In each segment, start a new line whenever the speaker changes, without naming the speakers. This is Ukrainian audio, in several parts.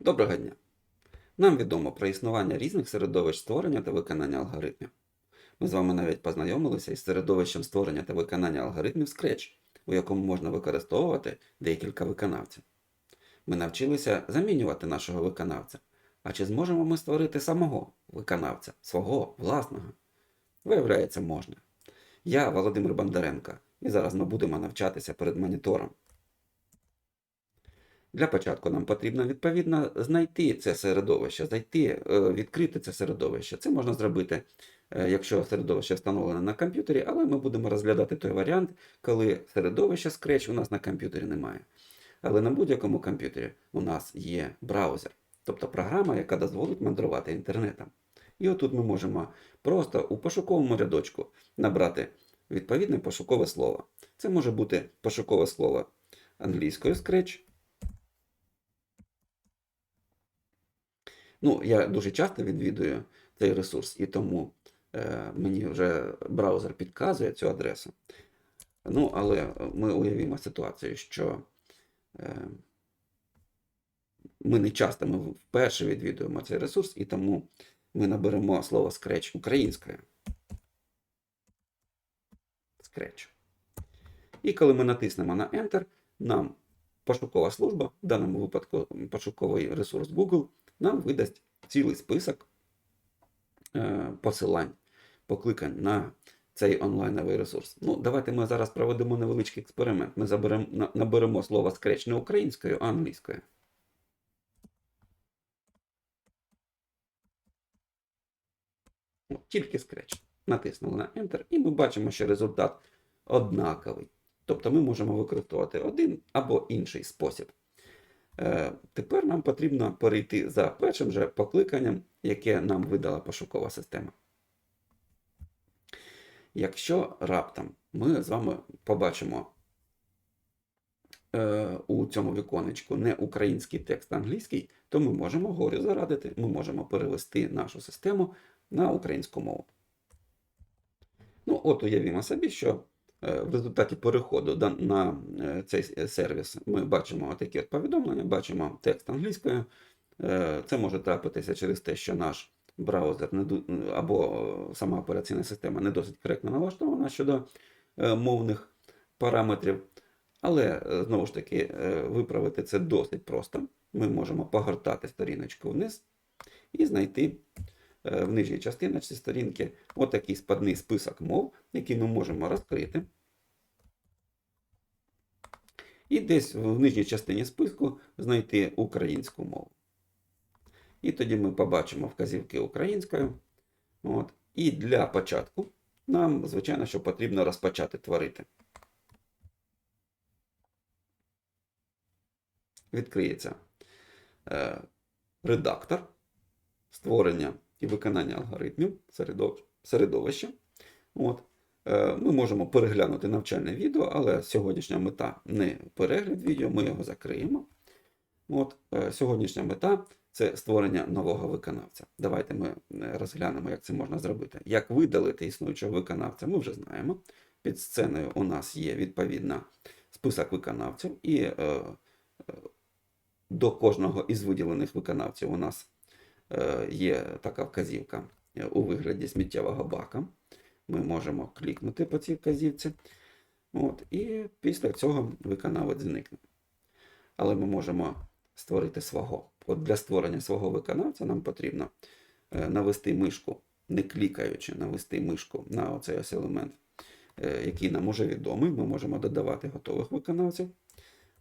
Доброго дня! Нам відомо про існування різних середовищ створення та виконання алгоритмів. Ми з вами навіть познайомилися із середовищем створення та виконання алгоритмів Scratch, у якому можна використовувати декілька виконавців. Ми навчилися замінювати нашого виконавця. А чи зможемо ми створити самого виконавця, свого власного? Виявляється, можна. Я Володимир Бондаренко, і зараз ми будемо навчатися перед монітором. Для початку нам потрібно відповідно знайти це середовище, зайти, е, відкрити це середовище. Це можна зробити, е, якщо середовище встановлене на комп'ютері, але ми будемо розглядати той варіант, коли середовища Scratch у нас на комп'ютері немає. Але на будь-якому комп'ютері у нас є браузер, тобто програма, яка дозволить мандрувати інтернетом. І отут ми можемо просто у пошуковому рядочку набрати відповідне пошукове слово. Це може бути пошукове слово англійською Scratch. Ну, я дуже часто відвідую цей ресурс, і тому е, мені вже браузер підказує цю адресу. Ну, але ми уявімо ситуацію, що е, ми не часто, ми вперше відвідуємо цей ресурс, і тому ми наберемо слово Scratch українською. Scratch. І коли ми натиснемо на Enter, нам пошукова служба, в даному випадку пошуковий ресурс Google, нам видасть цілий список е, посилань, покликань на цей онлайновий ресурс. Ну, давайте ми зараз проведемо невеличкий експеримент. Ми заберемо, наберемо слово Scratch не українською, а англійською. Тільки Scratch. Натиснули на Enter, і ми бачимо, що результат однаковий. Тобто ми можемо використовувати один або інший спосіб. Е, Тепер нам потрібно перейти за першим же покликанням, яке нам видала пошукова система. Якщо раптом ми з вами побачимо е, у цьому віконечку не український текст, а англійський, то ми можемо горю зарадити, ми можемо перевести нашу систему на українську мову. Ну, от уявімо собі, що в результаті переходу на е, цей сервіс ми бачимо такі от повідомлення, бачимо текст англійською. Е, Це може трапитися через те, що наш браузер або е, сама операційна система не досить коректно налаштована щодо е, мовних параметрів. Але е, знову ж таки е, виправити це досить просто. Ми можемо погортати сторіночку вниз і знайти е, в нижній частиночці сторінки отакий спадний список мов, який ми можемо розкрити. І десь в нижній частині списку знайти українську мову. І тоді ми побачимо вказівки українською. От. І для початку нам, звичайно, що потрібно розпочати творити. Відкриється е, редактор створення і виконання алгоритмів середовища. От. Е, Ми можемо переглянути навчальне відео, але сьогоднішня мета не перегляд відео, ми його закриємо. От, е, сьогоднішня мета це створення нового виконавця. Давайте ми е, розглянемо, як це можна зробити. Як видалити існуючого виконавця, ми вже знаємо. Під сценою у нас є відповідно список виконавців, і е, до кожного із виділених виконавців у нас е, є така вказівка у вигляді сміттєвого бака. Ми можемо клікнути по цій вказівці. От, і після цього виконавець зникне. Але ми можемо створити свого. От для створення свого виконавця нам потрібно е, навести мишку, не клікаючи, навести мишку на оцей ось елемент, е, який нам уже відомий. Ми можемо додавати готових виконавців.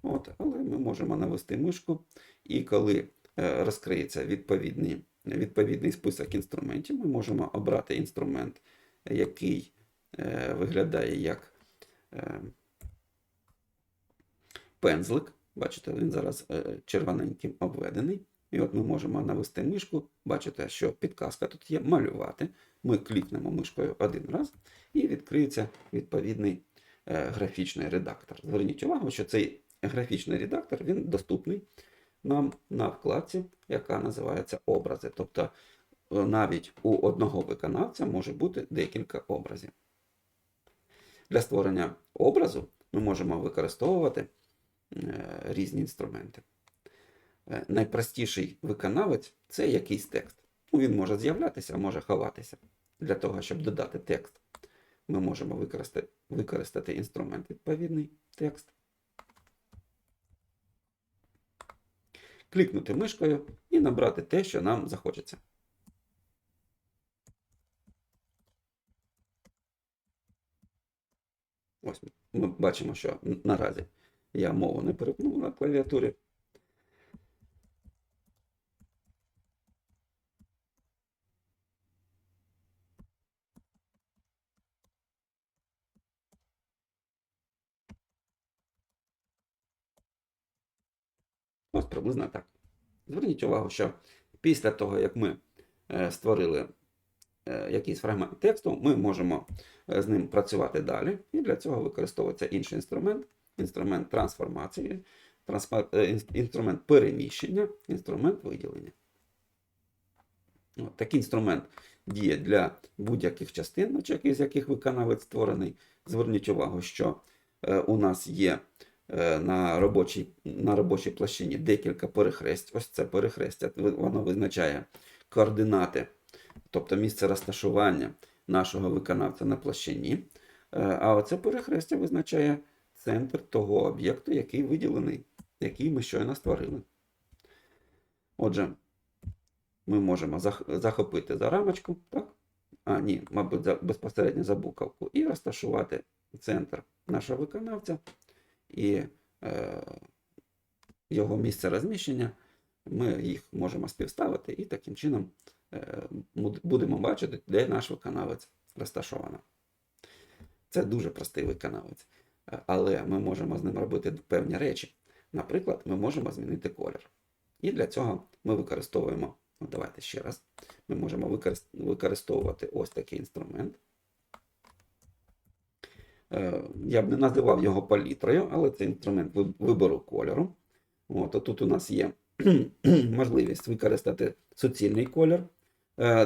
От, але ми можемо навести мишку, і коли е, розкриється відповідний, відповідний список інструментів, ми можемо обрати інструмент, який е, виглядає як е, пензлик. Бачите, він зараз е, червоненьким обведений. І от ми можемо навести мишку. Бачите, що підказка тут є малювати. Ми клікнемо мишкою один раз і відкриється відповідний графічний редактор. Зверніть увагу, що цей графічний редактор він доступний нам на вкладці, яка називається образи. Тобто навіть у одного виконавця може бути декілька образів. Для створення образу ми можемо використовувати е, різні інструменти. е, найпростіший виконавець це якийсь текст. Ну, він може з'являтися, може ховатися. Для того, щоб додати текст, ми можемо використати, використати інструмент відповідний текст. Клікнути мишкою і набрати те, що нам захочеться. Ось ми бачимо, що наразі я мову не перепнув на клавіатурі. Ось приблизно так. Зверніть увагу, що після того, як ми е, створили якийсь фрагмент тексту, ми можемо е, з ним працювати далі. І для цього використовується інший інструмент, інструмент трансформації, е, інструмент переміщення, інструмент виділення. От, такий інструмент діє для будь-яких частин, з яких виконавець створений. Зверніть увагу, що е, у нас є е, на робочій, на робочій площині декілька перехресть. Ось це перехрестя, воно визначає координати, тобто місце розташування нашого виконавця на площині. Е, А оце перехрестя визначає центр того об'єкту, який виділений, який ми щойно створили. Отже, ми можемо захопити за рамочку, так? А, ні, мабуть, безпосередньо за буковку, і розташувати центр нашого виконавця і е, його місце розміщення. Ми їх можемо співставити і таким чином будемо бачити, де наш виконавець розташовано. Це дуже простий виконавець, Е, але ми можемо з ним робити певні речі. Наприклад, ми можемо змінити колір. І для цього ми використовуємо, ну, давайте ще раз, ми можемо використовувати ось такий інструмент. Е, Я б не називав його палітрою, але це інструмент вибору кольору. От, тут у нас є можливість використати суцільний колір, е,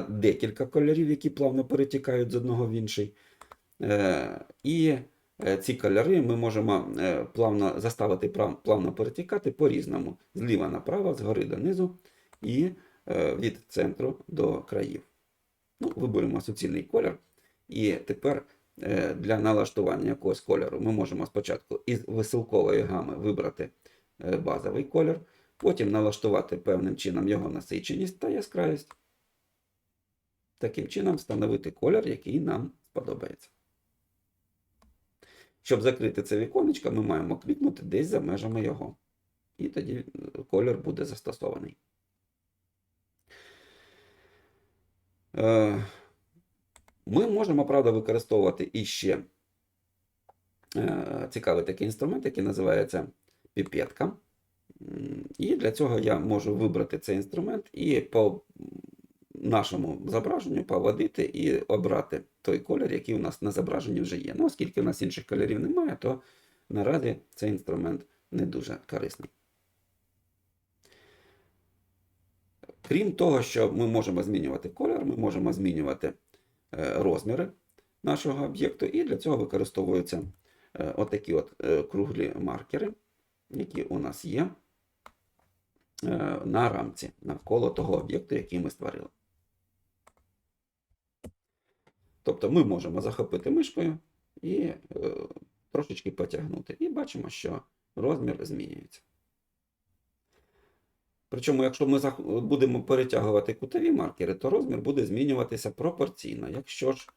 декілька кольорів, які плавно перетікають з одного в інший. Е, І е, ці кольори ми можемо е, плавно заставити плавно перетікати по-різному, зліва направо, згори донизу і е, від центру до країв. Ну, виберемо суцільний колір. І тепер е, для налаштування якогось кольору ми можемо спочатку із веселкової гами вибрати е, базовий колір, потім налаштувати певним чином його насиченість та яскравість. Таким чином встановити колір, який нам сподобається. Щоб закрити це віконечко, ми маємо клікнути десь за межами його. І тоді е, колір буде застосований. Е, Ми можемо, правда, використовувати іще е, цікавий такий інструмент, який називається піпетка. І для цього я можу вибрати цей інструмент і по нашому зображенню поводити і обрати той колір, який у нас на зображенні вже є. Ну, оскільки у нас інших кольорів немає, то наразі цей інструмент не дуже корисний. Крім того, що ми можемо змінювати колір, ми можемо змінювати е, розміри нашого об'єкту, і для цього використовуються е, отакі от е, круглі маркери, які у нас є на рамці навколо того об'єкту, який ми створили. Тобто ми можемо захопити мишкою і е, трошечки потягнути. І бачимо, що розмір змінюється. Причому, якщо ми будемо перетягувати кутові маркери, то розмір буде змінюватися пропорційно. Якщо ж,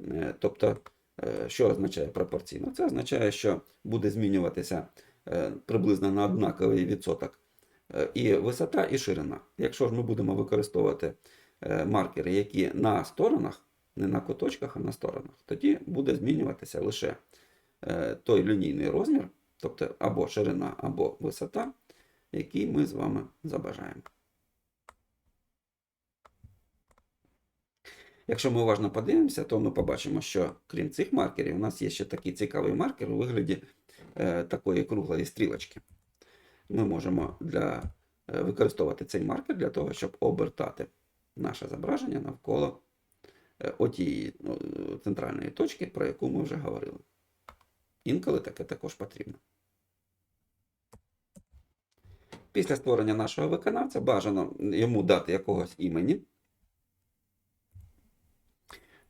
е, тобто, е, що означає пропорційно? Це означає, що буде змінюватися е, приблизно на однаковий відсоток е, і висота, і ширина. Якщо ж ми будемо використовувати е, маркери, які на сторонах, не на куточках, а на сторонах, тоді буде змінюватися лише е, той лінійний розмір, тобто або ширина, або висота, який ми з вами забажаємо. Якщо ми уважно подивимося, то ми побачимо, що крім цих маркерів, у нас є ще такий цікавий маркер у вигляді е, такої круглої стрілочки. Ми можемо для, е, використовувати цей маркер для того, щоб обертати наше зображення навколо отієї ну, центральної точки, про яку ми вже говорили. Інколи таке також потрібно. Після створення нашого виконавця бажано йому дати якогось імені.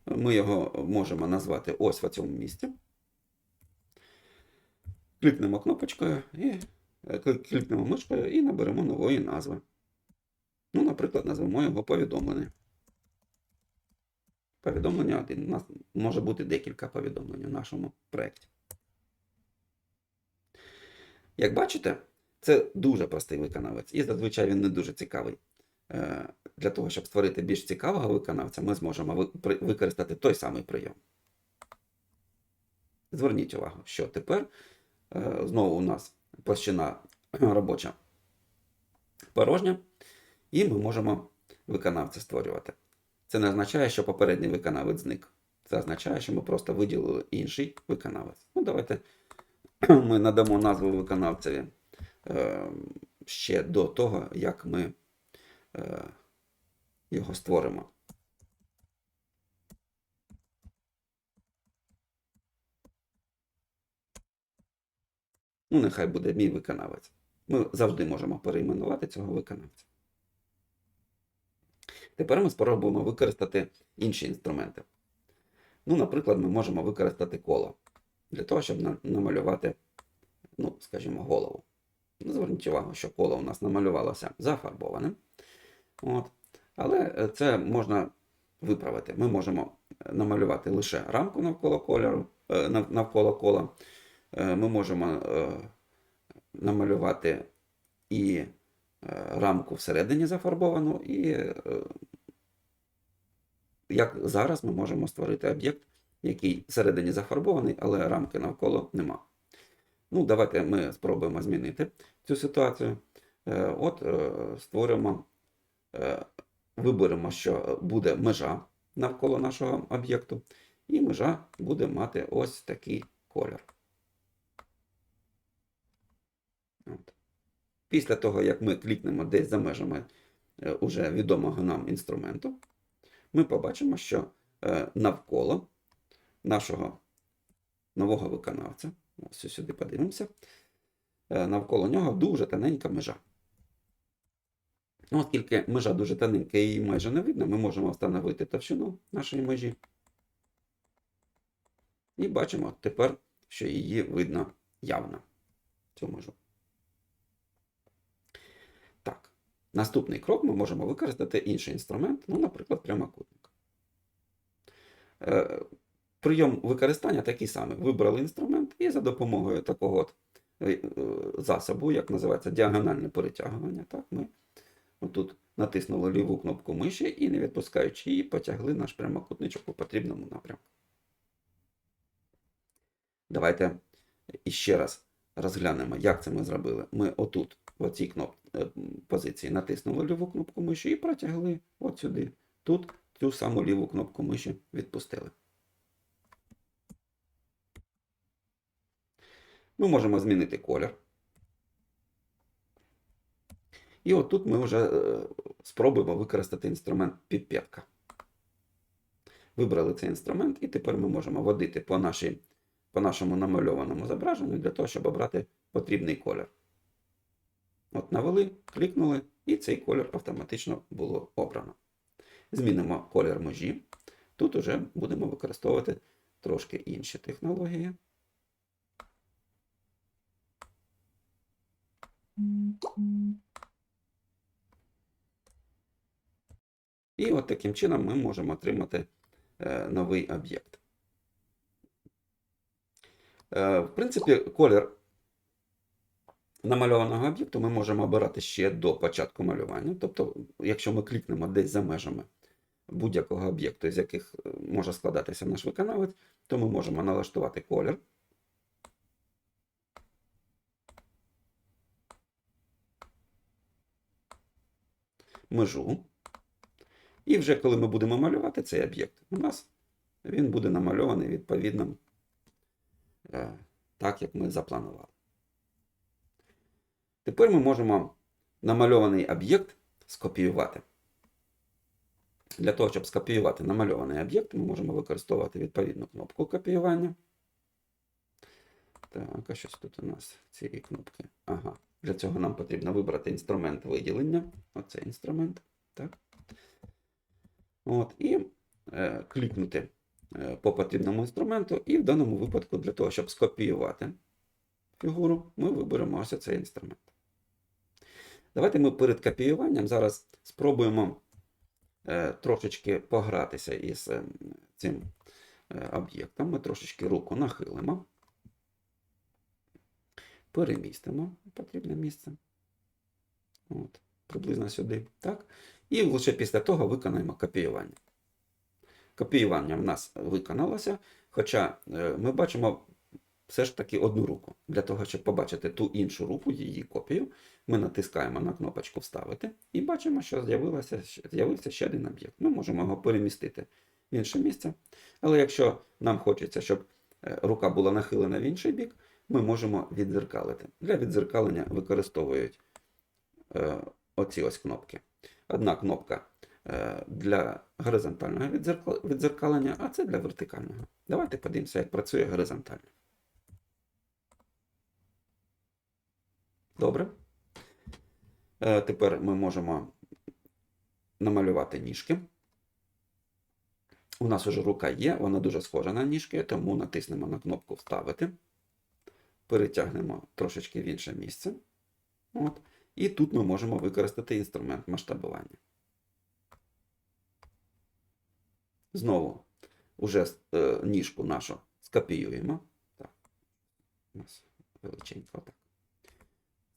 Ми його можемо назвати ось в цьому місці. Клікнемо кнопочкою і е, клікнемо мишкою і наберемо нової назви. Ну, наприклад, назвемо його повідомлення. Повідомлення. У нас може бути декілька повідомлень у нашому проєкті. Як бачите, це дуже простий виконавець, і зазвичай він не дуже цікавий. Е, Для того, щоб створити більш цікавого виконавця, ми зможемо використати той самий прийом. Зверніть увагу, що тепер е, знову у нас площина робоча порожня, і ми можемо виконавця створювати. Це не означає, що попередній виконавець зник. Це означає, що ми просто виділили інший виконавець. Ну, давайте ми надамо назву виконавцеві е, ще до того, як ми е, його створимо. Ну, нехай буде мій виконавець. Ми завжди можемо перейменувати цього виконавця. Тепер ми спробуємо використати інші інструменти. Ну, наприклад, ми можемо використати коло для того, щоб намалювати, ну, скажімо, голову. Ну, Зверніть увагу, що коло у нас намалювалося зафарбованим. От. Але е, це можна виправити. Ми можемо е, намалювати лише рамку навколо кольору, е, навколо кола. Ми можемо намалювати і рамку всередині зафарбовану, і як зараз ми можемо створити об'єкт, який всередині зафарбований, але рамки навколо нема. Ну, давайте ми спробуємо змінити цю ситуацію. Е, От е, створимо, е, виберемо, що буде межа навколо нашого об'єкту, і межа буде мати ось такий колір. От. Після того, як ми клікнемо десь за межами уже відомого нам інструменту, ми побачимо, що е, навколо нашого нового виконавця, ось сюди подивимося, е, навколо нього дуже тоненька межа. Ну, оскільки межа дуже тоненька і її майже не видно, ми можемо встановити товщину нашої межі. І бачимо тепер, що її видно явно, цю межу. Так, наступний крок ми можемо використати інший інструмент, ну, наприклад, прямокутник. Е, Прийом використання такий самий. Вибрали інструмент і за допомогою такого от е, е, засобу, як називається діагональне перетягування, так, ми тут натиснули ліву кнопку миші і, не відпускаючи її, потягли наш прямокутничок у потрібному напрямку. Давайте іще раз розглянемо, як це ми зробили. Ми отут, в цій е, позиції, натиснули ліву кнопку миші і протягли от сюди. Тут цю саму ліву кнопку миші відпустили. Ми можемо змінити колір. І от тут ми вже е, спробуємо використати інструмент піпетка. Вибрали цей інструмент, і тепер ми можемо водити по, нашій, по нашому намальованому зображенню для того, щоб обрати потрібний колір. От навели, клікнули, і цей колір автоматично було обрано. Змінимо колір межі. Тут уже будемо використовувати трошки інші технології. І от таким чином ми можемо отримати е, новий об'єкт. Е, в принципі, колір намальованого об'єкту ми можемо обирати ще до початку малювання. Тобто, якщо ми клікнемо десь за межами будь-якого об'єкту, з яких е, може складатися наш виконавець, то ми можемо налаштувати колір. Межу. І вже коли ми будемо малювати цей об'єкт, у нас він буде намальований відповідно е, так, як ми запланували. Тепер ми можемо намальований об'єкт скопіювати. Для того, щоб скопіювати намальований об'єкт, ми можемо використовувати відповідну кнопку копіювання. Так, а щось тут у нас цієї кнопки. Ага, Для цього нам потрібно вибрати інструмент виділення. Оцей інструмент. Так. От, і е, клікнути е, по потрібному інструменту. І в даному випадку, для того, щоб скопіювати фігуру, ми виберемо ось цей інструмент. Давайте ми перед копіюванням зараз спробуємо е, трошечки погратися із е, цим е, об'єктом. Ми трошечки руку нахилимо, перемістимо потрібне місце. От, приблизно сюди. Так? І лише після того виконаємо копіювання. Копіювання в нас виконалося, хоча ми бачимо все ж таки одну руку. Для того, щоб побачити ту іншу руку, її копію, ми натискаємо на кнопочку Вставити і бачимо, що з'явився ще один об'єкт. Ми можемо його перемістити в інше місце. Але якщо нам хочеться, щоб е, рука була нахилена в інший бік, ми можемо віддзеркалити. Для віддзеркалення використовують е, оці ось кнопки. Одна кнопка е, для горизонтального віддзеркалення, а це для вертикального. Давайте подивимося, як працює горизонтально. Добре. Е, Тепер ми можемо намалювати ніжки. У нас уже рука є, вона дуже схожа на ніжки, тому натиснемо на кнопку Вставити. Перетягнемо трошечки в інше місце. От. І тут ми можемо використати інструмент масштабування. Знову уже е, ніжку нашу скопіюємо. Так. У нас величенько так.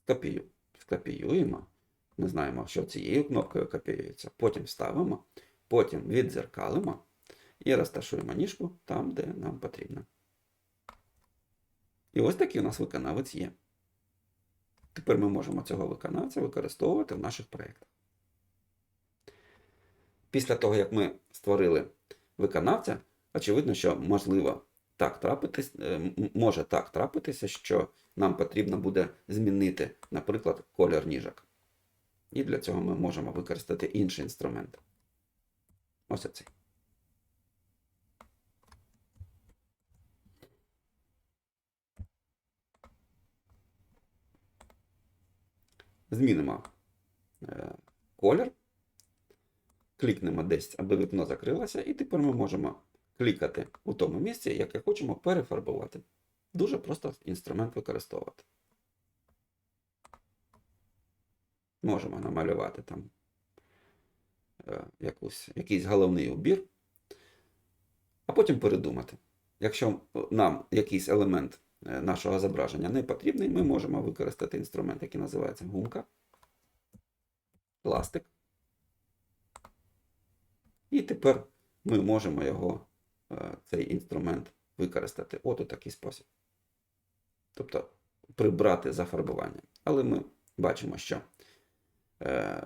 Скопію, скопіюємо. Ми знаємо, що цією кнопкою копіюється. Потім вставимо, потім віддзеркалимо і розташуємо ніжку там, де нам потрібно. І ось такий у нас виконавець є. Тепер ми можемо цього виконавця використовувати в наших проєктах. Після того, як ми створили виконавця, очевидно, що можливо так трапитись, е, може так трапитися, що нам потрібно буде змінити, наприклад, колір ніжок. І для цього ми можемо використати інший інструмент. Ось оцей. Змінимо е, колір, клікнемо десь, аби вікно закрилося, і тепер ми можемо клікати у тому місці, яке хочемо перефарбувати. Дуже просто інструмент використовувати. Можемо намалювати там е, якусь, якийсь головний убір, а потім передумати. Якщо нам якийсь елемент е, нашого зображення не потрібний, ми можемо використати інструмент, який називається гумка, пластик. І тепер ми можемо його, е, цей інструмент, використати от у такий спосіб. Тобто прибрати зафарбування. Але ми бачимо, що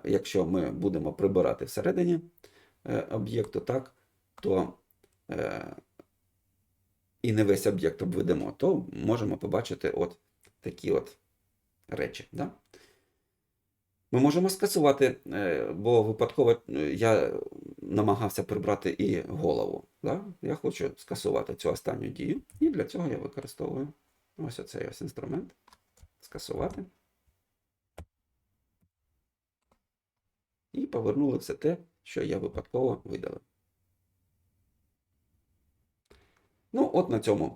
якщо ми будемо прибирати всередині е, об'єкту, так, то е, і не весь об'єкт обведемо, то можемо побачити от такі от речі. Да? Ми можемо скасувати, е, бо випадково е, я намагався прибрати і голову. Да? Я хочу скасувати цю останню дію, і для цього я використовую ось оцей ось інструмент. Скасувати. І повернули все те, що я випадково видалив. Ну, от на цьому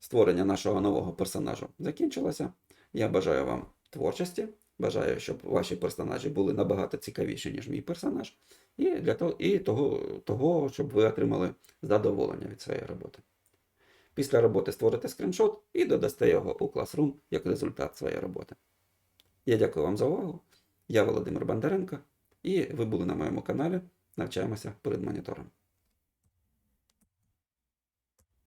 створення нашого нового персонажу закінчилося. Я бажаю вам творчості. Бажаю, щоб ваші персонажі були набагато цікавіші, ніж мій персонаж. І для того, і того, того, щоб ви отримали задоволення від своєї роботи. Після роботи створите скріншот і додасте його у Classroom як результат своєї роботи. Я дякую вам за увагу. Я Володимир Бондаренко, і ви були на моєму каналі. Навчаємося перед монітором.